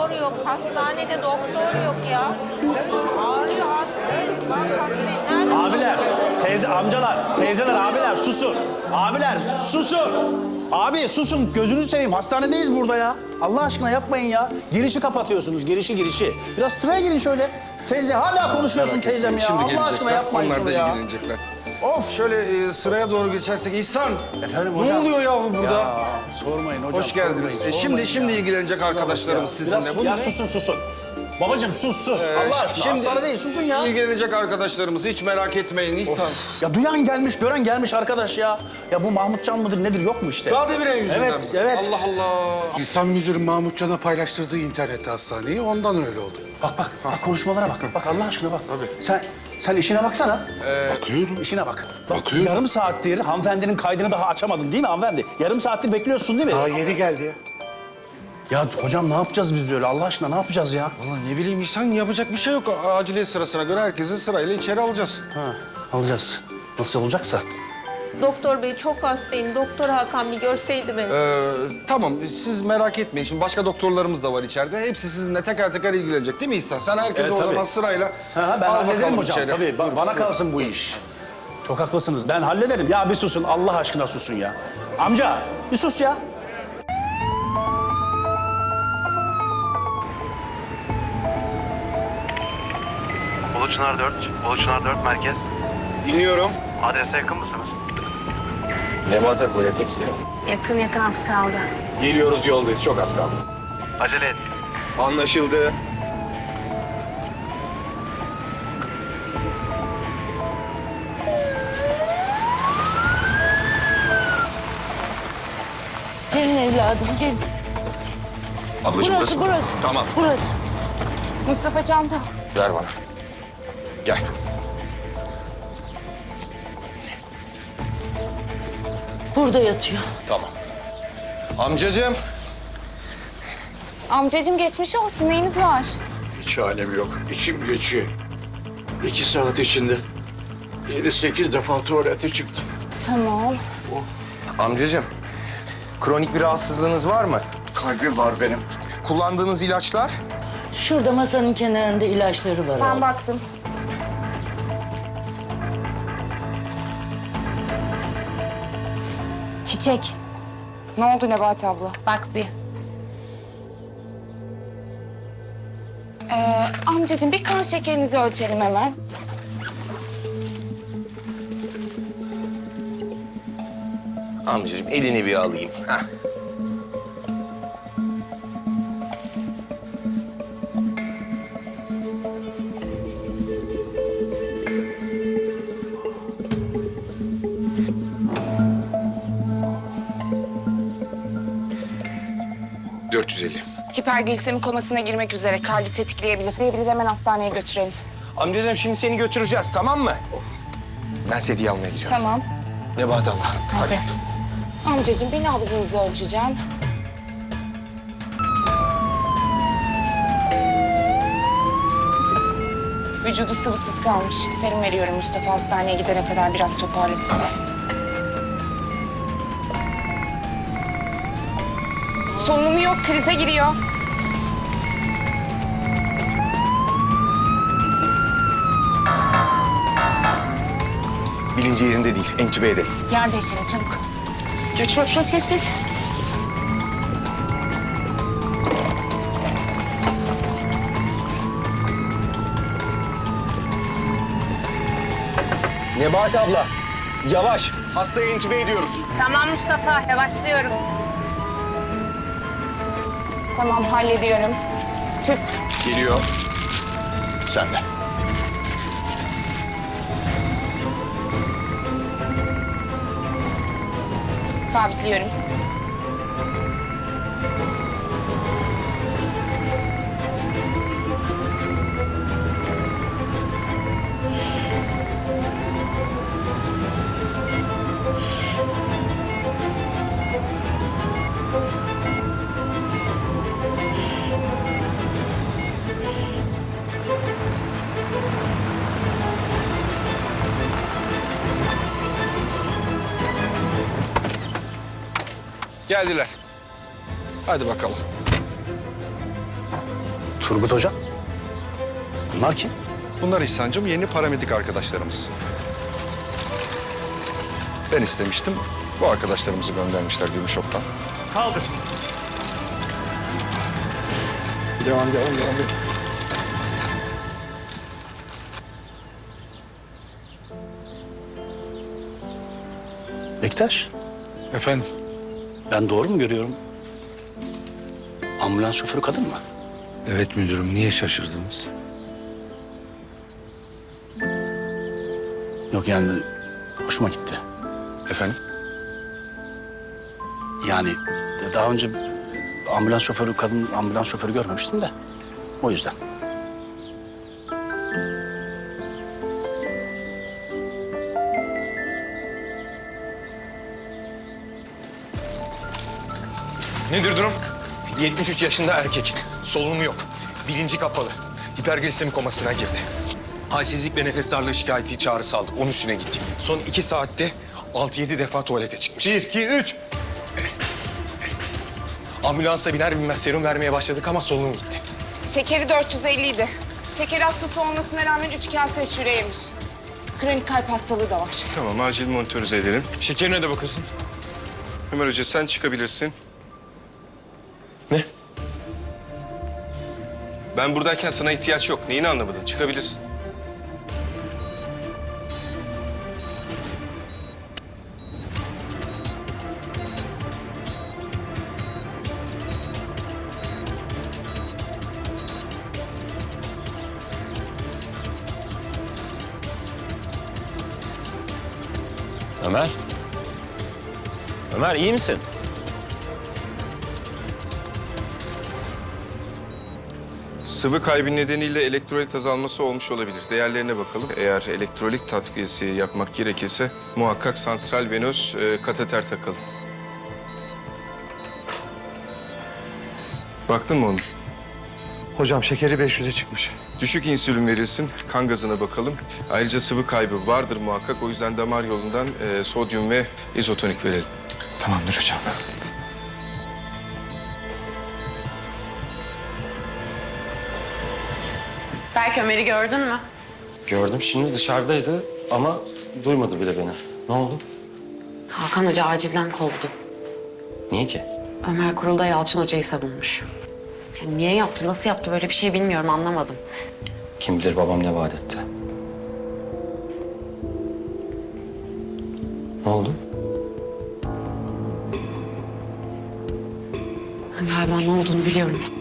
doktor yok. Hastanede doktor yok ya. Ağrıyor hastayız. Bak hastayım. Nerede? Abiler, teyze, amcalar, teyzeler, abiler susun. Abiler susun. Abi susun gözünüzü seveyim hastanedeyiz burada ya. Allah aşkına yapmayın ya. Girişi kapatıyorsunuz girişi girişi. Biraz sıraya girin şöyle. Teyze hala konuşuyorsun teyzem ya. Allah aşkına gelecekler. yapmayın Onlar şunu da ya. ilgilenecekler. Of. Şöyle e, sıraya doğru geçersek İhsan. Efendim Ne hocam. oluyor yahu burada? Ya, sormayın hocam. Hoş geldiniz. sormayın, E, şimdi sormayın şimdi ya. ilgilenecek arkadaşlarımız sizinle. Biraz, Bu ya ne? susun susun. Babacığım sus sus. Ee, Allah aşkına şimdi hastane değil susun ya. İlgilenecek arkadaşlarımız hiç merak etmeyin İhsan. Ya duyan gelmiş, gören gelmiş arkadaş ya. Ya bu Mahmutcan mıdır nedir yok mu işte? Daha deviren yüzünden. Evet, evet. Allah Allah. İhsan Müdür Mahmut Can'a paylaştırdığı internette hastaneyi ondan öyle oldu. Bak bak, bak konuşmalara bak. Bak Allah aşkına bak. Sen sen işine baksana. Bakıyorum. İşine bak. Bak Bakıyorum. yarım saattir hanımefendinin kaydını daha açamadın değil mi hanımefendi? Yarım saattir bekliyorsun değil mi? Daha yeni geldi ya. Ya hocam ne yapacağız biz böyle Allah aşkına ne yapacağız ya? Vallahi ne bileyim İhsan yapacak bir şey yok. Aciliyet sırasına göre herkesi sırayla içeri alacağız. Ha, alacağız. Nasıl olacaksa. Doktor bey çok hastayım. Doktor Hakan bir görseydi beni. Ee, tamam siz merak etmeyin. Şimdi başka doktorlarımız da var içeride. Hepsi sizinle teker teker ilgilenecek değil mi İhsan? Sen herkesi Evet, o tabii. zaman sırayla Ha, ben al hallederim bakalım hocam. içeri. Tabii ba- bana kalsın bu iş. Çok haklısınız. Ben hallederim. Ya bir susun. Allah aşkına susun ya. Amca bir sus ya. Uluçınar 4, Uluçınar 4 merkez. Dinliyorum. Adrese yakın mısınız? Nebahat bu yakın istedim. Yakın yakın az kaldı. Geliyoruz yoldayız çok az kaldı. Acele et. Anlaşıldı. Gelin evladım gelin. Ablacığım Burası mı? burası. Tamam Burası. Mustafa çanta. ver bana. Gel. Burada yatıyor. Tamam. Amcacığım. Amcacığım geçmiş olsun neyiniz var? Hiç alem yok. İçim geçiyor. İki saat içinde yedi sekiz defa tuvalete çıktım. Tamam. Amcacığım. Kronik bir rahatsızlığınız var mı? Kalbim var benim. Kullandığınız ilaçlar? Şurada masanın kenarında ilaçları var. Ben abi. baktım. Çiçek. Ne oldu Nebahat abla? Bak bir. Ee, amcacığım bir kan şekerinizi ölçelim hemen. Amcacığım elini bir alayım. Heh. ...450. Hiperglisemi komasına girmek üzere. Kalbi tetikleyebilir. Diyebilir hemen hastaneye götürelim. Amcacığım şimdi seni götüreceğiz tamam mı? Ben sedyeyi almaya gidiyorum. Tamam. Nebahat Allah. Hadi. Amcacığım bir nabzınızı ölçeceğim. Vücudu sıvısız kalmış. Serum veriyorum Mustafa hastaneye gidene kadar biraz toparlasın. Solunumu yok, krize giriyor. Bilinci yerinde değil. Entübe edelim. Yer değişelim çabuk. Geç, geç, geç, geç, geç. Nebahat abla. Yavaş. Hastayı entübe ediyoruz. Tamam Mustafa, yavaşlıyorum. Tamam, hallediyorum. Tüp. Geliyor. Sen de. Sabitliyorum. Geldiler. Hadi bakalım. Turgut Hoca. Bunlar kim? Bunlar İhsan'cığım yeni paramedik arkadaşlarımız. Ben istemiştim. Bu arkadaşlarımızı göndermişler Gümüşok'tan. Kaldır. Devam devam devam. Bektaş. Efendim? Ben doğru mu görüyorum? Ambulans şoförü kadın mı? Evet müdürüm. Niye şaşırdınız? Yok yani hoşuma gitti. Efendim? Yani daha önce ambulans şoförü kadın ambulans şoförü görmemiştim de o yüzden. Nedir durum? 73 yaşında erkek. Solunumu yok. Bilinci kapalı. Hiperglisemi komasına girdi. Halsizlik ve nefes darlığı şikayeti çağrısı aldık. Onun üstüne gittik. Son iki saatte 6-7 defa tuvalete çıkmış. Bir, iki, üç. Ambulansa biner binmez serum vermeye başladık ama solunum gitti. Şekeri 450 idi. Şeker hastası olmasına rağmen üç kase aşure yemiş. Kronik kalp hastalığı da var. Tamam acil monitörize edelim. Şekerine de bakılsın. Ömer Hoca sen çıkabilirsin. Ben buradayken sana ihtiyaç yok. Neyini anlamadın? Çıkabilirsin. Ömer. Ömer iyi misin? Sıvı kaybı nedeniyle elektrolit azalması olmuş olabilir. Değerlerine bakalım. Eğer elektrolit takviyesi yapmak gerekirse muhakkak santral venöz e, kateter takalım. Baktın mı Onur? Hocam şekeri 500'e çıkmış. Düşük insülin verilsin, kan gazına bakalım. Ayrıca sıvı kaybı vardır muhakkak. O yüzden damar yolundan e, sodyum ve izotonik verelim. Tamamdır hocam. Berk Ömer'i gördün mü? Gördüm şimdi dışarıdaydı ama duymadı bile beni. Ne oldu? Hakan Hoca acilden kovdu. Niye ki? Ömer kurulda Yalçın Hoca'yı savunmuş. Yani niye yaptı, nasıl yaptı böyle bir şey bilmiyorum, anlamadım. Kim bilir babam ne vaat etti. Ne oldu? Galiba ne olduğunu biliyorum.